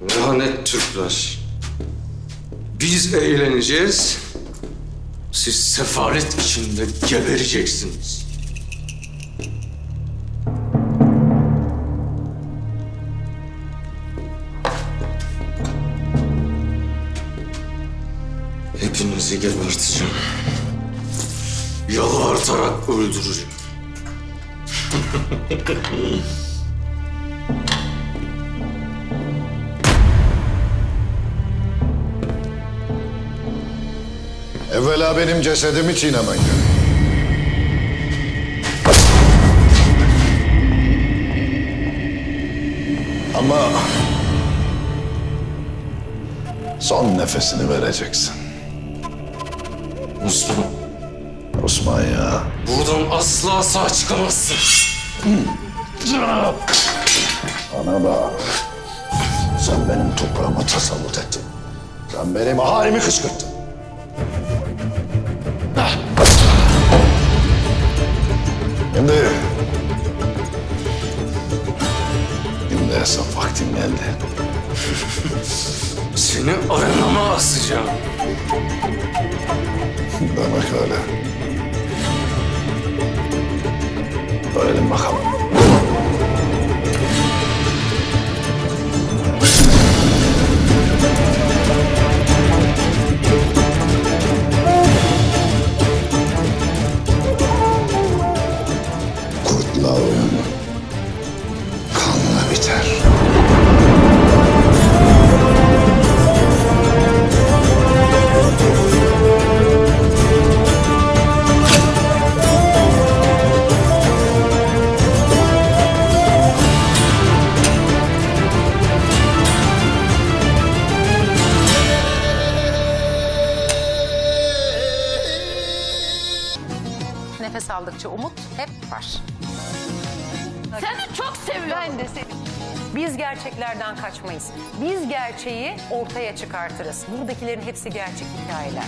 lanet Türkler. Biz eğleneceğiz. Siz sefaret içinde gebereceksiniz. Hepinizi geberteceğim. Yalvartarak öldüreceğim. Evvela benim cesedimi çiğnemen gerek. Ama son nefesini vereceksin. Osman, Osman ya. buradan asla sağ çıkamazsın. Bana bak. Sen benim toprağıma tasallut ettin. Sen benim ahalimi kışkırttın. Şimdi... Şimdi hesap vaktim geldi. Seni arenama asacağım. Demek öyle. Öğrenin bakalım. Nefes aldıkça umut hep var. Seni çok seviyorum. Ben de seni. Biz gerçeklerden kaçmayız. Biz gerçeği ortaya çıkartırız. Buradakilerin hepsi gerçek hikayeler.